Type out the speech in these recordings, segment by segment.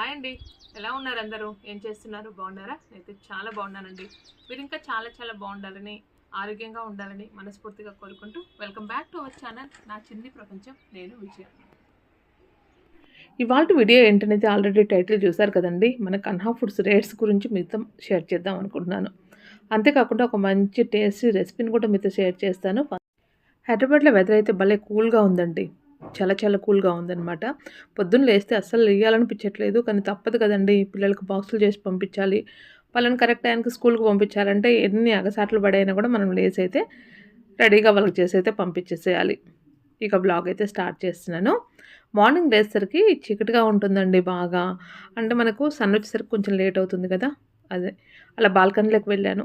Hi అండి. ఎలా ఉన్నారు అందరూ? ఏం చేస్తున్నారు? బాగున్నారా? నేనైతే చాలా బాగున్నానండి. మీరు ఇంకా చాలా చాలా బాగుండాలని ఆరోగ్యంగా ఉండాలని మనస్ఫూర్తిగా కోరుకుంటూ welcome back to our channel. నా చిన్ని ప్రపంచం నేను విజయ. ఇవాళ వీడియో ఏంటనేది ఆల్రెడీ టైటిల్ చూశారు కదండి. మన కన్హా ఫుడ్స్ రేట్స్ గురించి మీతో షేర్ చేద్దాం అనుకుంటున్నాను. అంతేకాకుండా ఒక మంచి టేస్టీ రెసిపీని కూడా మీతో షేర్ చేస్తాను. హైదరాబాద్లో వెదర్ అయితే భలే కూల్గా ఉందండి. చాలా చాలా కూల్గా ఉందన్నమాట. పొద్దున్న లేస్తే అస్సలు వేయాలనిపించట్లేదు కానీ తప్పదు కదండి పిల్లలకు బాక్సులు చేసి పంపించాలి. వాళ్ళని కరెక్ట్ టైంకి స్కూల్కి పంపించాలంటే ఎన్ని అగసాట్లు పడైనా కూడా మనం లేసైతే అయితే రెడీగా వాళ్ళకి చేసి అయితే పంపించేసేయాలి. ఇక బ్లాగ్ అయితే స్టార్ట్ చేస్తున్నాను. మార్నింగ్ లేసేసరికి చీకటిగా ఉంటుందండి బాగా. అంటే మనకు సన్ వచ్చేసరికి కొంచెం లేట్ అవుతుంది కదా అదే. అలా బాల్కనీలోకి వెళ్ళాను.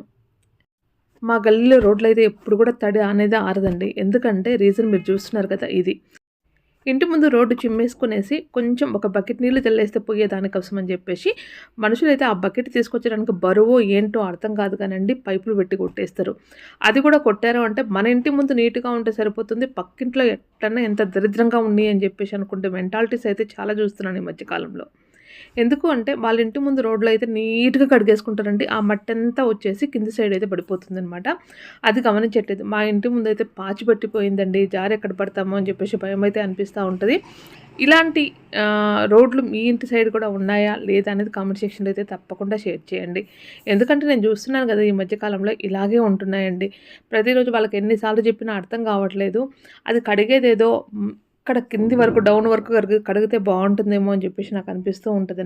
మా గల్లీలో రోడ్లు అయితే ఎప్పుడు కూడా తడి అనేది ఆరదండి. ఎందుకంటే రీజన్ మీరు చూస్తున్నారు కదా ఇది. ఇంటి ముందు రోడ్డు చిమ్మేసుకునేసి కొంచెం ఒక బకెట్ నీళ్ళు చల్లేస్తే పోయేదానికోసం అని చెప్పేసి మనుషులైతే ఆ బకెట్ తీసుకొచ్చడానికి బరువు ఏంటో అర్థం కాదు కానండి పైపులు పెట్టి కొట్టేస్తారు. అది కూడా కొట్టారు అంటే మన ఇంటి ముందు నీట్గా ఉంటే సరిపోతుంది పక్కింట్లో ఎట్లన్నా ఎంత దరిద్రంగా ఉన్నాయి అని చెప్పేసి అనుకుంటే మెంటాలిటీస్ అయితే చాలా చూస్తున్నాను ఈ మధ్యకాలంలో. ఎందుకు అంటే వాళ్ళ ఇంటి ముందు రోడ్లో అయితే నీట్గా కడిగేసుకుంటారండి. ఆ మట్టి అంతా వచ్చేసి కింది సైడ్ అయితే పడిపోతుంది అనమాట అది గమనించట్లేదు. మా ఇంటి ముందు అయితే పాచి పట్టిపోయిందండి. జారి ఎక్కడ పడతామో అని చెప్పేసి భయం అయితే అనిపిస్తూ ఉంటుంది. ఇలాంటి రోడ్లు మీ ఇంటి సైడ్ కూడా ఉన్నాయా? లేదా? అనేది కామెంట్ సెక్షన్లో అయితే తప్పకుండా షేర్ చేయండి. ఎందుకంటే నేను చూస్తున్నాను కదా ఈ మధ్యకాలంలో ఇలాగే ఉంటున్నాయండి. ప్రతిరోజు వాళ్ళకి ఎన్నిసార్లు చెప్పినా అర్థం కావట్లేదు. అది కడిగేదేదో మ్, ఇక్కడ కింది వరకు డౌన్ వరకు కడిగి కడిగితే బాగుంటుందేమో అని చెప్పేసి నాకు అనిపిస్తూ ఉంటుంది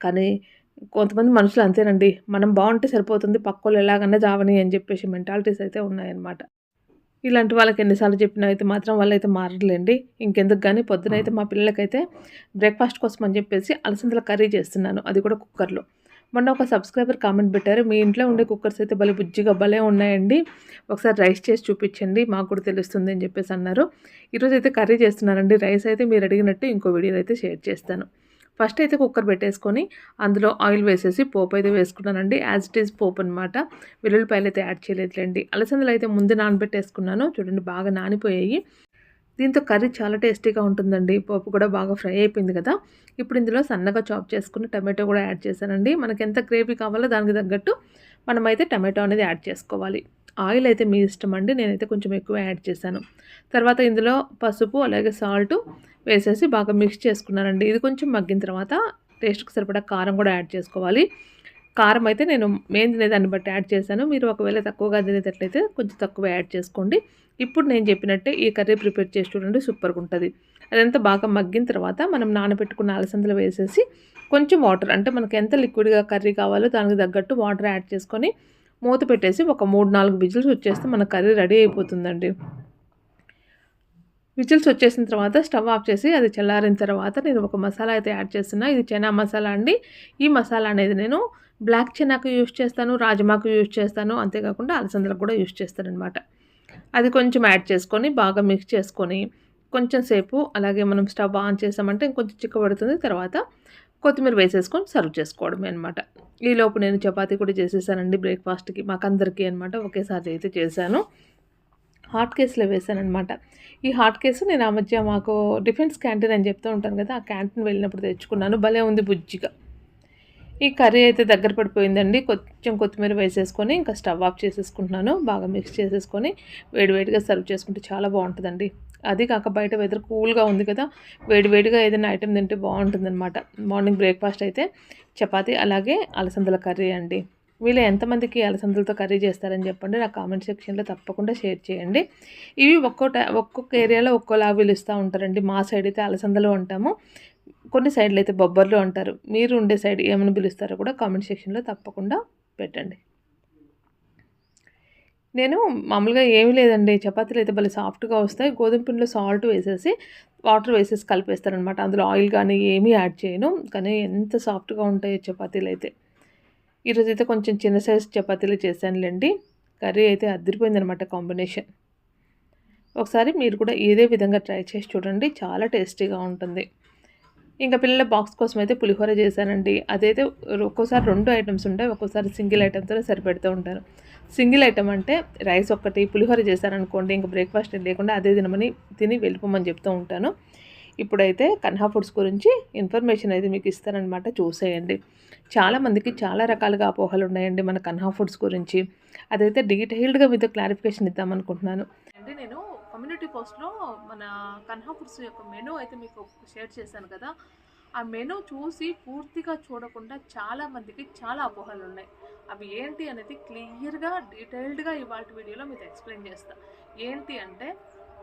కానీ కొంతమంది మనుషులు అంతేనండి. మనం బాగుంటే సరిపోతుంది పక్కోళ్ళు ఎలాగన్నా జావని అని చెప్పేసి మెంటాలిటీస్ అయితే ఉన్నాయన్నమాట. ఇలాంటి వాళ్ళకి ఎన్నిసార్లు చెప్పినా అయితే మాత్రం వాళ్ళైతే మారలేండి ఇంకెందుకు కానీ పొద్దునైతే మా పిల్లలకైతే బ్రేక్ఫాస్ట్ కోసం అని చెప్పేసి అలసందల కర్రీ చేస్తున్నాను. అది కూడా కుక్కర్లో. మొన్న ఒక సబ్స్క్రైబర్ కామెంట్ పెట్టారు మీ ఇంట్లో ఉండే కుక్కర్స్ అయితే భలే బుజ్జిగా భలే ఉన్నాయండి. ఒకసారి రైస్ చేసి చూపించండి మాకు కూడా తెలుస్తుంది అని చెప్పేసి అన్నారు. ఈరోజు అయితే కర్రీ చేస్తున్నానండి రైస్ అయితే మీరు అడిగినట్టు ఇంకో వీడియో అయితే షేర్ చేస్తాను. ఫస్ట్ అయితే కుక్కర్ పెట్టేసుకొని అందులో ఆయిల్ వేసేసి పోపు అయితే వేసుకున్నానండి. యాజ్ ఇట్ ఈజ్ పోపు అనమాట వెల్లుల్లిపాయలు అయితే యాడ్ చేయలేదులేండి. అలసందలు అయితే ముందు నానబెట్టేసుకున్నాను. చూడండి బాగా నానిపోయాయి. దీంతో కర్రీ చాలా టేస్టీగా ఉంటుందండి. పప్పు కూడా బాగా ఫ్రై అయిపోయింది కదా. ఇప్పుడు ఇందులో సన్నగా చాప్ చేసుకుని టమాటో కూడా యాడ్ చేశానండి. మనకి ఎంత గ్రేవీ కావాలో దానికి తగ్గట్టు మనమైతే టమాటో అనేది యాడ్ చేసుకోవాలి. ఆయిల్ అయితే మీ ఇష్టం అండి. నేనైతే కొంచెం ఎక్కువ యాడ్ చేశాను. తర్వాత ఇందులో పసుపు అలాగే సాల్ట్ వేసేసి బాగా మిక్స్ చేసుకున్నానండి. ఇది కొంచెం మగ్గిన తర్వాత టేస్ట్కి సరిపడా కారం కూడా యాడ్ చేసుకోవాలి. కారం అయితే నేను మేము తినేదాన్ని బట్టి యాడ్ చేశాను. మీరు ఒకవేళ తక్కువగా తినేటట్లయితే కొంచెం తక్కువ యాడ్ చేసుకోండి. ఇప్పుడు నేను చెప్పినట్టే ఈ కర్రీ ప్రిపేర్ చేసి చూడండి సూపర్గా ఉంటుంది. అదంతా బాగా మగ్గిన తర్వాత మనం నానబెట్టుకున్న అలసందలు వేసేసి కొంచెం వాటర్ అంటే మనకి ఎంత లిక్విడ్గా కర్రీ కావాలో దానికి తగ్గట్టు వాటర్ యాడ్ చేసుకొని మూత పెట్టేసి ఒక మూడు నాలుగు విజిల్స్ వచ్చేస్తే మన కర్రీ రెడీ అయిపోతుందండి. విజిల్స్ వచ్చేసిన తర్వాత స్టవ్ ఆఫ్ చేసి అది చల్లారిన తర్వాత నేను ఒక మసాలా అయితే యాడ్ చేస్తున్నా. ఇది చైనా మసాలా అండి. ఈ మసాలా అనేది నేను బ్లాక్ చెనాకు యూజ్ చేస్తాను రాజమాకు యూస్ చేస్తాను అంతేకాకుండా అలసందలకు కూడా యూస్ చేస్తాను అది కొంచెం యాడ్ చేసుకొని బాగా మిక్స్ చేసుకొని కొంచెం సేపు అలాగే మనం స్టవ్ ఆన్ చేసామంటే ఇంకొంచెం చిక్కబడుతుంది. తర్వాత కొత్తిమీర వేసేసుకొని సర్వ్ చేసుకోవడమే అనమాట ఈలోపు నేను చపాతీ కూడా చేసేసానండి బ్రేక్ఫాస్ట్కి. మాకందరికీ అనమాట ఒకేసారి అయితే చేశాను. హాట్ కేసులో వేసానమాట ఈ హాట్ కేసు నేను ఆ మధ్య మాకు డిఫెన్స్ క్యాంటీన్ అని చెప్తూ ఉంటాను కదా ఆ క్యాంటీన్ వెళ్ళినప్పుడు తెచ్చుకున్నాను. భలే ఉంది బుజ్జిగా. ఈ కర్రీ అయితే దగ్గర పడిపోయిందండి. కొంచెం కొత్తిమీర వేసేసుకొని ఇంకా స్టవ్ ఆఫ్ చేసేసుకుంటున్నాను. బాగా మిక్స్ చేసేసుకొని వేడివేడిగా సర్వ్ చేసుకుంటే చాలా బాగుంటుందండి. అది కాక బయట వెదర్ కూల్గా ఉంది కదా వేడివేడిగా ఏదైనా ఐటెం తింటే బాగుంటుందన్నమాట. మార్నింగ్ బ్రేక్ఫాస్ట్ అయితే చపాతీ అలాగే అలసందల కర్రీ అండి. వీళ్ళు ఎంతమందికి అలసందలతో కర్రీ చేస్తారని చెప్పండి నా కామెంట్ సెక్షన్లో తప్పకుండా షేర్ చేయండి. ఇవి ఒక్కో టై ఒక్కొక్క ఏరియాలో ఒక్కోలా పిలుస్తూ ఉంటారండి. మా సైడ్ అయితే అలసందలు ఉంటాము కొన్ని సైడ్లు అయితే బొబ్బర్లు అంటారు. మీరు ఉండే సైడ్ ఏమని పిలుస్తారో కూడా కామెంట్ సెక్షన్లో తప్పకుండా పెట్టండి. నేను మామూలుగా ఏమీ లేదండి. చపాతీలు అయితే భలే సాఫ్ట్గా వస్తాయి. గోధుమ పిండిలో సాల్ట్ వేసేసి వాటర్ వేసేసి కలిపేస్తారనమాట అందులో ఆయిల్ కానీ ఏమీ యాడ్ చేయను. కానీ ఎంత సాఫ్ట్గా ఉంటాయో చపాతీలు అయితే. ఈరోజు అయితే కొంచెం చిన్న సైజ్ చపాతీలు చేశానులేండి. కర్రీ అయితే అదిరిపోయిందనమాట కాంబినేషన్. ఒకసారి మీరు కూడా ఇదే విధంగా ట్రై చేసి చూడండి. చాలా టేస్టీగా ఉంటుంది. ఇంకా పిల్లల బాక్స్ కోసం అయితే పులిహోర చేశానండి. అదైతే ఒక్కోసారి రెండు ఐటమ్స్ ఉంటాయి. ఒక్కోసారి సింగిల్ ఐటమ్తో సరిపెడుతూ ఉంటాను సింగిల్ ఐటమ్ అంటే రైస్ ఒక్కటి పులిహోర చేశారనుకోండి ఇంకా బ్రేక్ఫాస్ట్ లేకుండా అదే తినమని తిని వెళ్ళిపోమని చెప్తూ ఉంటాను. ఇప్పుడైతే కన్హా ఫుడ్స్ గురించి ఇన్ఫర్మేషన్ అయితే మీకు ఇస్తానన్నమాట. చూసేయండి. చాలామందికి చాలా రకాలుగా అపోహలు ఉన్నాయండి మన కన్హా ఫుడ్స్ గురించి. అదైతే డీటెయిల్డ్గా మీతో క్లారిఫికేషన్ ఇద్దామనుకుంటున్నాను. అంటే నేను కమ్యూనిటీ పోస్ట్లో మన కన్హా యొక్క మెనూ అయితే మీకు షేర్ చేశాను కదా. ఆ మెనూ చూసి పూర్తిగా చూడకుండా చాలా మందికి చాలా అపోహలు ఉన్నాయి. అవి ఏంటి అనేది క్లియర్గా డీటెయిల్డ్గా ఇవాళ వీడియోలో మీకు ఎక్స్ప్లెయిన్ చేస్తా. ఏంటి అంటే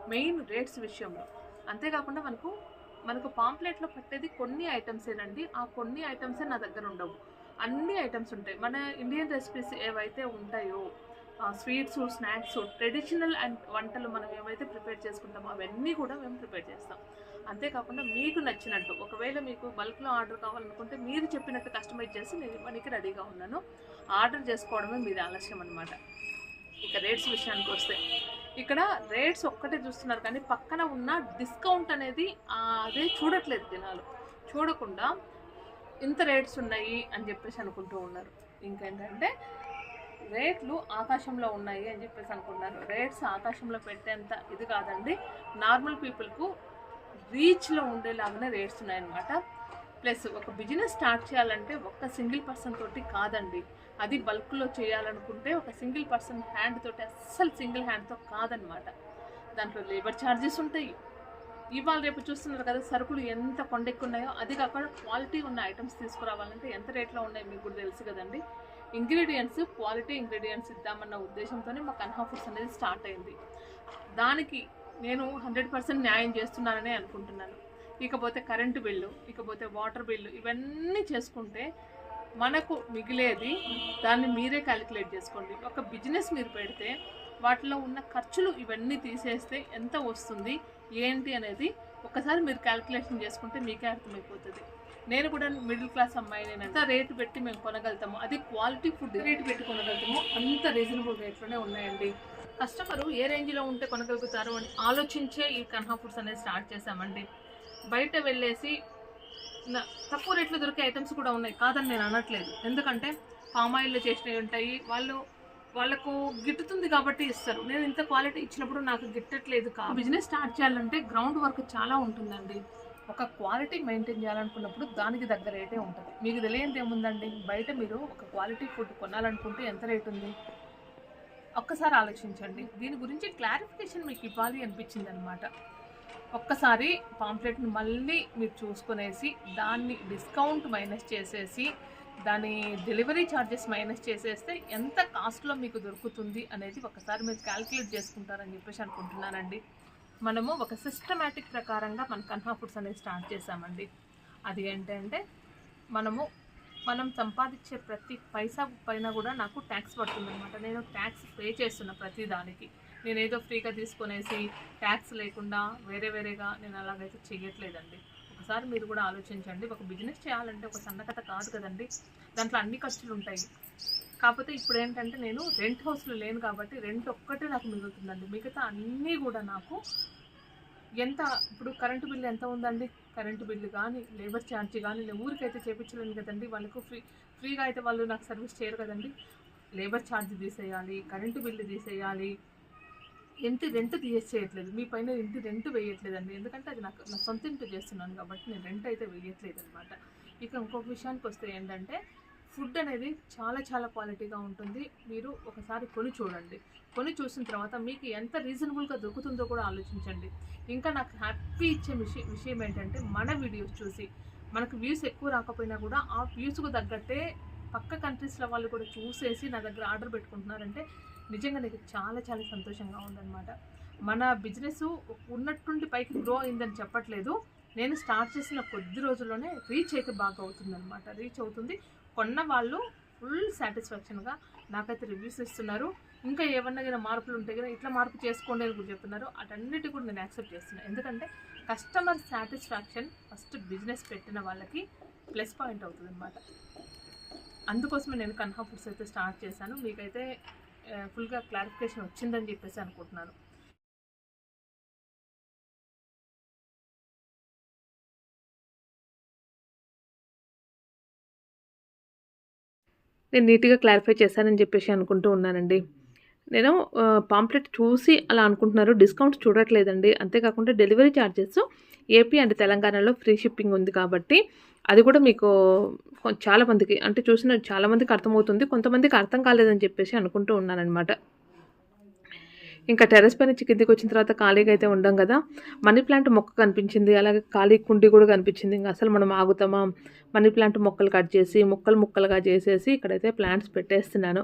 మెయిన్ రేట్స్ విషయంలో. అంతేకాకుండా మనకు మనకు పాంప్లెట్లో పట్టేది కొన్ని ఐటమ్సేనండి. ఆ కొన్ని ఐటమ్సే నా దగ్గర ఉండవు. అన్ని ఐటమ్స్ ఉంటాయి. మన ఇండియన్ రెసిపీస్ ఏవైతే ఉంటాయో స్వీట్స్ స్నాక్స్ ట్రెడిషనల్ అండ్ వంటలు మనం ఏమైతే ప్రిపేర్ చేసుకుంటామో అవన్నీ కూడా మేము ప్రిపేర్ చేస్తాం. అంతేకాకుండా మీకు నచ్చినట్టు ఒకవేళ మీకు బల్క్లో ఆర్డర్ కావాలనుకుంటే మీరు చెప్పినట్టు కస్టమైజ్ చేసి నేను ఇవ్వడానికి రెడీగా ఉన్నాను. ఆర్డర్ చేసుకోవడమే మీది ఆలస్యం అనమాట ఇక రేట్స్ విషయానికి వస్తే ఇక్కడ రేట్స్ ఒక్కటే చూస్తున్నారు కానీ పక్కన ఉన్న డిస్కౌంట్ అనేది అదే చూడట్లేదు జనాలు. చూడకుండా ఇంత రేట్స్ ఉన్నాయి అని చెప్పేసి అనుకుంటూ ఉన్నారు. ఇంకేంటంటే రేట్లు ఆకాశంలో ఉన్నాయి అని చెప్పేసి అనుకున్నారు రేట్స్ ఆకాశంలో పెట్టేంత ఇది కాదండి. నార్మల్ పీపుల్కు రీచ్లో ఉండేలాగానే రేట్స్ ఉన్నాయన్నమాట. ప్లస్ ఒక బిజినెస్ స్టార్ట్ చేయాలంటే ఒక్క సింగిల్ పర్సన్ తోటి కాదండి. అది బల్క్లో చేయాలనుకుంటే ఒక సింగిల్ పర్సన్ హ్యాండ్ తోటి అస్సలు సింగిల్ హ్యాండ్తో కాదనమాట దాంట్లో లేబర్ ఛార్జెస్ ఉంటాయి. ఇవాళ రేపు చూస్తున్నారు కదా సరుకులు ఎంత కొండెక్కున్నాయో. అది కాకుండా క్వాలిటీ ఉన్న ఐటమ్స్ తీసుకురావాలంటే ఎంత రేట్లో ఉన్నాయో మీకు కూడా తెలుసు కదండి. ఇంగ్రీడియంట్స్ క్వాలిటీ ఇంగ్రీడియంట్స్ ఇద్దామన్న ఉద్దేశంతోనే మా కన్హా ఫుడ్స్ అనేది స్టార్ట్ అయింది. దానికి నేను హండ్రెడ్ పర్సెంట్ న్యాయం చేస్తున్నాననే అనుకుంటున్నాను. ఇకపోతే కరెంటు బిల్లు ఇకపోతే వాటర్ బిల్లు ఇవన్నీ చేసుకుంటే మనకు మిగిలేది దాన్ని మీరే క్యాలిక్యులేట్ చేసుకోండి. ఒక బిజినెస్ మీరు పెడితే వాటిలో ఉన్న ఖర్చులు ఇవన్నీ తీసేస్తే ఎంత వస్తుంది ఏంటి అనేది ఒకసారి మీరు క్యాలిక్యులేషన్ చేసుకుంటే మీకే అర్థమైపోతుంది. నేను కూడా మిడిల్ క్లాస్ అమ్మాయి నేను. ఎంత రేటు పెట్టి మేము కొనగలుగుతాము అది క్వాలిటీ ఫుడ్ రేటు పెట్టి కొనగలుగుతాము అంత రీజనబుల్ రేట్లోనే ఉన్నాయండి. కస్టమరు ఏ రేంజ్లో ఉంటే కొనగలుగుతారు అని ఆలోచించే ఈ కన్హా ఫుడ్స్ అనేది స్టార్ట్ చేశామండి. బయట వెళ్ళేసి నా- తక్కువ రేట్లో దొరికే ఐటమ్స్ కూడా ఉన్నాయి. కాదని నేను అనట్లేదు. ఎందుకంటే పామాయిల్లో చేసినవి ఉంటాయి. వాళ్ళు వాళ్ళకు గిట్టుతుంది కాబట్టి ఇస్తారు. నేను ఇంత క్వాలిటీ ఇచ్చినప్పుడు నాకు గిట్టట్లేదు కా. బిజినెస్ స్టార్ట్ చేయాలంటే గ్రౌండ్ వర్క్ చాలా ఉంటుందండి. ఒక క్వాలిటీ మెయింటైన్ చేయాలనుకున్నప్పుడు దానికి దగ్గర రేటే ఉంటుంది. మీకు తెలియంది ఏముందండి? బయట మీరు ఒక క్వాలిటీ ఫుడ్ కొనాలనుకుంటే ఎంత రేట్ ఉంది? ఒక్కసారి ఆలోచించండి. దీని గురించి క్లారిఫికేషన్ మీకు ఇవ్వాలి అనిపించింది అనమాట ఒక్కసారి పాంప్లెట్ని మళ్ళీ మీరు చూసుకునేసి దాన్ని డిస్కౌంట్ మైనస్ చేసేసి దాని డెలివరీ ఛార్జెస్ మైనస్ చేసేస్తే ఎంత కాస్ట్లో మీకు దొరుకుతుంది అనేది ఒకసారి మీరు క్యాల్కులేట్ చేసుకుంటారని చెప్పేసి అనుకుంటున్నానండి. మనము ఒక సిస్టమేటిక్ ప్రకారంగా మన కన్హా ఫుడ్స్ అనేది స్టార్ట్ చేసామండి అది ఏంటంటే మనము మనం సంపాదించే ప్రతి పైసా పైన కూడా నాకు ట్యాక్స్ పడుతుందన్నమాట. నేను ట్యాక్స్ పే చేస్తున్న ప్రతి దానికి. నేను ఏదో ఫ్రీగా తీసుకునేసి ట్యాక్స్ లేకుండా వేరే వేరేగా నేను అలాగైతే చేయట్లేదండి. ఒకసారి మీరు కూడా ఆలోచించండి. ఒక బిజినెస్ చేయాలంటే ఒక సన్నకథ కాదు కదండి. దాంట్లో అన్ని ఖర్చులు ఉంటాయి. కాకపోతే ఇప్పుడు ఏంటంటే నేను రెంట్ హౌస్లో లేను కాబట్టి రెంట్ ఒక్కటే నాకు మిగులుతుందండి. మిగతా అన్నీ కూడా నాకు ఎంత ఇప్పుడు కరెంటు బిల్లు ఎంత ఉందండి? కరెంటు బిల్లు కానీ లేబర్ ఛార్జ్ కానీ నేను ఊరికైతే చేపించలేను కదండి. వాళ్ళకు ఫ్రీ ఫ్రీగా అయితే వాళ్ళు నాకు సర్వీస్ చేయరు కదండి. లేబర్ ఛార్జ్ తీసేయాలి కరెంటు బిల్లు తీసేయాలి. ఇంటి రెంట్ తీసేయట్లేదు మీ పైన ఇంటి రెంట్ వేయట్లేదండి. ఎందుకంటే అది నాకు నా సొంత ఇంటి చేస్తున్నాను కాబట్టి నేను రెంట్ అయితే వేయట్లేదు అనమాట ఇక ఇంకొక విషయానికి వస్తే ఏంటంటే ఫుడ్ అనేది చాలా చాలా క్వాలిటీగా ఉంటుంది. మీరు ఒకసారి కొని చూడండి. కొని చూసిన తర్వాత మీకు ఎంత రీజనబుల్గా దొరుకుతుందో కూడా ఆలోచించండి. ఇంకా నాకు హ్యాపీ ఇచ్చే విషయం విషయం ఏంటంటే మన వీడియోస్ చూసి మనకు వ్యూస్ ఎక్కువ రాకపోయినా కూడా ఆ వ్యూస్కు తగ్గట్టే పక్క కంట్రీస్లో వాళ్ళు కూడా చూసేసి నా దగ్గర ఆర్డర్ పెట్టుకుంటున్నారంటే నిజంగా నాకు చాలా చాలా సంతోషంగా ఉందన్నమాట. మన బిజినెస్ ఉన్నట్టుండి పైకి గ్రో అయిందని చెప్పట్లేదు. నేను స్టార్ట్ చేసిన కొద్ది రోజుల్లోనే రీచ్ అయితే బాగా అవుతుందన్నమాట. రీచ్ అవుతుంది. కొన్న వాళ్ళు ఫుల్ సాటిస్ఫాక్షన్గా నాకైతే రివ్యూస్ ఇస్తున్నారు. ఇంకా ఏమన్నా కానీ మార్పులు ఉంటే కానీ ఇట్లా మార్పు చేసుకోండి అని కూడా చెప్తున్నారు. అటన్నిటి కూడా నేను యాక్సెప్ట్ చేస్తున్నాను ఎందుకంటే కస్టమర్ సాటిస్ఫాక్షన్ ఫస్ట్ బిజినెస్ పెట్టిన వాళ్ళకి ప్లస్ పాయింట్ అవుతుంది అనమాట అందుకోసమే నేను కన్హా ఫుడ్స్ అయితే స్టార్ట్ చేశాను. మీకైతే ఫుల్గా క్లారిఫికేషన్ వచ్చిందని చెప్పేసి అనుకుంటున్నాను. నేను నీట్గా క్లారిఫై చేశానని చెప్పేసి అనుకుంటూ ఉన్నానండి. నేను పాంప్లెట్ చూసి అలా అనుకుంటున్నారు. డిస్కౌంట్స్ చూడట్లేదండి. అంతేకాకుండా డెలివరీ చార్జెస్ ఏపీ అండ్ తెలంగాణలో ఫ్రీ షిప్పింగ్ ఉంది కాబట్టి, అది కూడా మీకు చాలామందికి అంటే చూసిన చాలామందికి అర్థమవుతుంది. కొంతమందికి అర్థం కాలేదని చెప్పేసి అనుకుంటూ ఉన్నానన్నమాట ఇంకా టెర్రస్ పై నుంచి వచ్చిన తర్వాత ఖాళీగా అయితే ఉండం కదా మనీ ప్లాంట్ మొక్క కనిపించింది. అలాగే ఖాళీ కుండీ కూడా కనిపించింది. ఇంకా అసలు మనం ఆగుతామా? మనీ ప్లాంట్ మొక్కలు కట్ చేసి, ముక్కలు ముక్కలుగా చేసేసి ఇక్కడైతే ప్లాంట్స్ పెట్టేస్తున్నాను.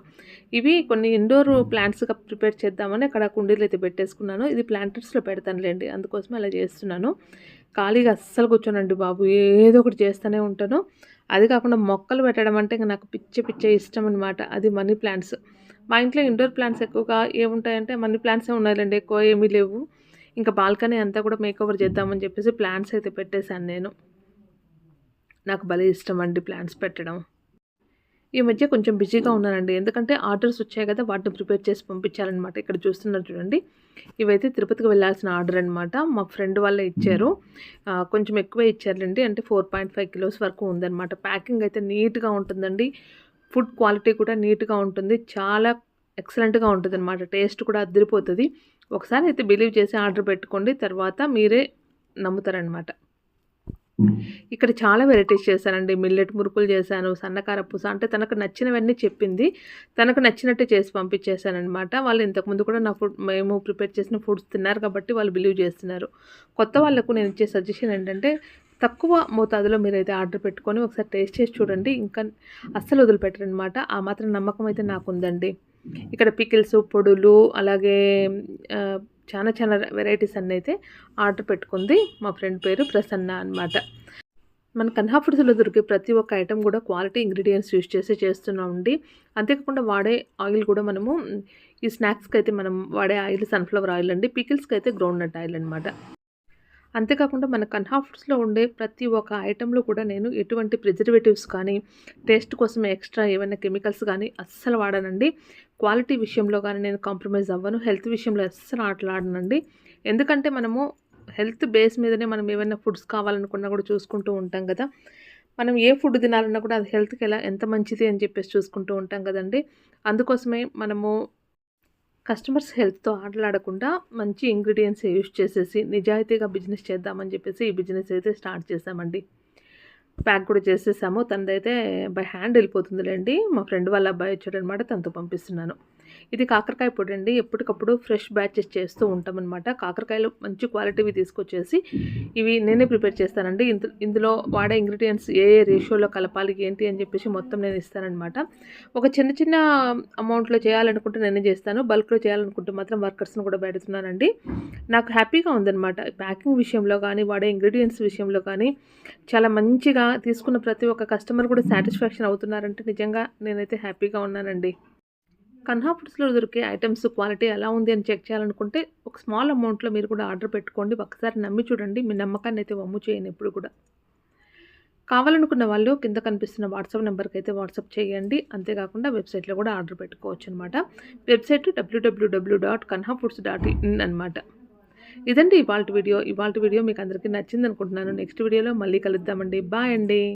ఇవి కొన్ని ఇండోర్ ప్లాంట్స్‌గా ప్రిపేర్ చేద్దామని అక్కడ కుండీలు అయితే పెట్టేసుకున్నాను. ఇది ప్లాంటర్స్‌లో పెడతానులేండి అందుకోసం అలా చేస్తున్నాను. ఖాళీగా అస్సలు కూర్చోనండి బాబు. ఏదో ఒకటి చేస్తూనే ఉంటాను. అది కాకుండా మొక్కలు పెట్టడం అంటే ఇంకా నాకు పిచ్చ పిచ్చ ఇష్టం అనమాట. అది మనీ ప్లాంట్స్. మా ఇంట్లో ఇండోర్ ప్లాంట్స్ ఎక్కువగా ఏముంటాయంటే మనీ ప్లాంట్సే ఉన్నాయిలెండి. ఎక్కువ ఏమీ లేవు. ఇంకా బాల్కనీ అంతా కూడా మేకోవర్ చేద్దామని చెప్పేసి ప్లాంట్స్ అయితే పెట్టేశాను నేను. నాకు భలే ఇష్టం అండి ప్లాంట్స్ పెట్టడం. ఈ మధ్య కొంచెం బిజీగా ఉన్నానండి. ఎందుకంటే ఆర్డర్స్ వచ్చాయి కదా! వాటిని ప్రిపేర్ చేసి పంపించాలన్నమాట ఇక్కడ చూస్తున్నారు చూడండి. ఇవైతే తిరుపతికి వెళ్ళాల్సిన ఆర్డర్ అనమాట. మా ఫ్రెండ్ వాళ్ళే ఇచ్చారు. కొంచెం ఎక్కువే ఇచ్చారులెండి. అంటే 4.5 కిలోస్ వరకు ఉందన్నమాట ప్యాకింగ్ అయితే నీట్‌గా ఉంటుందండి. ఫుడ్ క్వాలిటీ కూడా నీట్‌గా ఉంటుంది. చాలా ఎక్సలెంట్‌గా ఉంటదనమాట. టేస్ట్ కూడా అదిరిపోతది. ఒకసారి అయితే బిలీవ్ చేసి ఆర్డర్ పెట్టుకోండి. తర్వాత మీరే నమ్ముతారనమాట. ఇక్కడ చాలా వెరైటీస్ చేశానండి. మిల్లెట్ మురుకులు చేశాను. సన్నకార పూస అంటే తనకు నచ్చినవన్నీ చెప్పింది. తనకు నచ్చినట్టే చేసి పంపించేశాననమాట. వాళ్ళు ఇంతకుముందు కూడా నా ఫుడ్ మేము ప్రిపేర్ చేసిన ఫుడ్స్ తిన్నారు కాబట్టి వాళ్ళు బిలీవ్ చేస్తున్నారు. కొత్త వాళ్ళకు నేను ఇచ్చే సజెషన్ ఏంటంటే తక్కువ మోతాదులో మీరైతే ఆర్డర్ పెట్టుకొని ఒకసారి టేస్ట్ చేసి చూడండి. ఇంకా అస్సలు వదిలిపెట్టరనమాట. ఆ మాత్రం నమ్మకం అయితే నాకు ఉందండి ఇక్కడ పికిల్స్, పొడులు అలాగే చాలా చాలా వెరైటీస్ వెరైటీస్ అన్నయితే ఆర్డర్ పెట్టుకుంది. మా ఫ్రెండ్ పేరు ప్రసన్న అనమాట. మన కన్హా ఫుడ్స్‌లో దొరికే ప్రతి ఒక్క ఐటెం కూడా క్వాలిటీ ఇంగ్రీడియంట్స్ యూజ్ చేసి చేస్తున్నామండి. అంతేకాకుండా వాడే ఆయిల్ కూడా మనము ఈ స్నాక్స్కి అయితే మనం వాడే ఆయిల్ సన్‌ఫ్లవర్ ఆయిల్ అండి. పికిల్స్‌కైతే గ్రౌండ్ నట్ ఆయిల్ అనమాట. అంతేకాకుండా మన కన్హా ఫుడ్స్‌లో ఉండే ప్రతి ఒక్క ఐటెంలో కూడా నేను ఎటువంటి ప్రిజర్వేటివ్స్ కానీ, టేస్ట్ కోసం ఎక్స్‌ట్రా ఏమైనా కెమికల్స్ కానీ అస్సలు వాడనండి. క్వాలిటీ విషయంలో కానీ నేను కాంప్రమైజ్ అవ్వను. హెల్త్ విషయంలో అస్సలు ఆటలాడనండి. ఎందుకంటే మనము హెల్త్ బేస్ మీదనే మనం ఏమైనా ఫుడ్స్ కావాలనుకున్నా కూడా చూసుకుంటూ ఉంటాం కదా మనం ఏ ఫుడ్ తినాలన్నా కూడా అది హెల్త్‌కి ఎలా ఎంత మంచిది అని చెప్పేసి చూసుకుంటూ ఉంటాం కదండీ! అందుకోసమే మనము కస్టమర్స్ హెల్త్‌తో ఆటలాడకుండా మంచి ఇంగ్రీడియంట్స్ యూజ్ చేసేసి నిజాయితీగా బిజినెస్ చేద్దామని చెప్పేసి ఈ బిజినెస్ అయితే స్టార్ట్ చేశామండి. ప్యాక్ కూడా చేసేసాము. తనదైతే బై హ్యాండ్ వెళ్ళిపోతుందిలేండి మా ఫ్రెండ్ వాళ్ళ అబ్బాయి వచ్చాడనమాట. తనతో పంపిస్తున్నాను. ఇది కాకరకాయ పొడండి. ఎప్పటికప్పుడు ఫ్రెష్ బ్యాచెస్ చేస్తూ ఉంటామనమాట. కాకరకాయలు మంచి క్వాలిటీవి తీసుకొచ్చేసి ఇవి నేనే ప్రిపేర్ చేస్తానండి. ఇందులో వాడే ఇంగ్రీడియంట్స్ ఏ ఏ రేషియోలో కలపాలి ఏంటి అని చెప్పేసి మొత్తం నేను ఇస్తాననమాట. ఒక చిన్న చిన్న అమౌంట్‌లో చేయాలనుకుంటే నేనే చేస్తాను. బల్క్‌లో చేయాలనుకుంటే మాత్రం వర్కర్స్‌ని కూడా పెడుతున్నానండి. నాకు హ్యాపీగా ఉందనమాట. ప్యాకింగ్ విషయంలో కానీ వాడే ఇంగ్రీడియంట్స్ విషయంలో కానీ చాలా మంచిగా తీసుకున్న ప్రతి ఒక్క కస్టమర్ కూడా సాటిస్ఫాక్షన్ అవుతున్నారంటే నిజంగా నేనైతే హ్యాపీగా ఉన్నానండి. కన్హా ఫుడ్స్‌లో దొరికే ఐటమ్స్ క్వాలిటీ ఎలా ఉంది అని చెక్ చేయాలనుకుంటే ఒక స్మాల్ అమౌంట్‌లో మీరు కూడా ఆర్డర్ పెట్టుకోండి. ఒకసారి నమ్మి చూడండి. మీ నమ్మకాన్ని అయితే వమ్ము చేయను ఎప్పుడు కూడా. కావాలనుకున్న వాళ్ళు కింద కనిపిస్తున్న వాట్సాప్ నెంబర్కి అయితే వాట్సాప్ చేయండి. అంతేకాకుండా వెబ్‌సైట్‌లో కూడా ఆర్డర్ పెట్టుకోవచ్చు అనమాట website W W W dot Kanha foods dot in అనమాట. ఇదండి ఇవాళ వీడియో. ఇవాళ వీడియో మీకు అందరికీ నచ్చిందనుకుంటున్నాను. నెక్స్ట్ వీడియోలో మళ్ళీ కలుద్దామండి. బాయ్ అండి.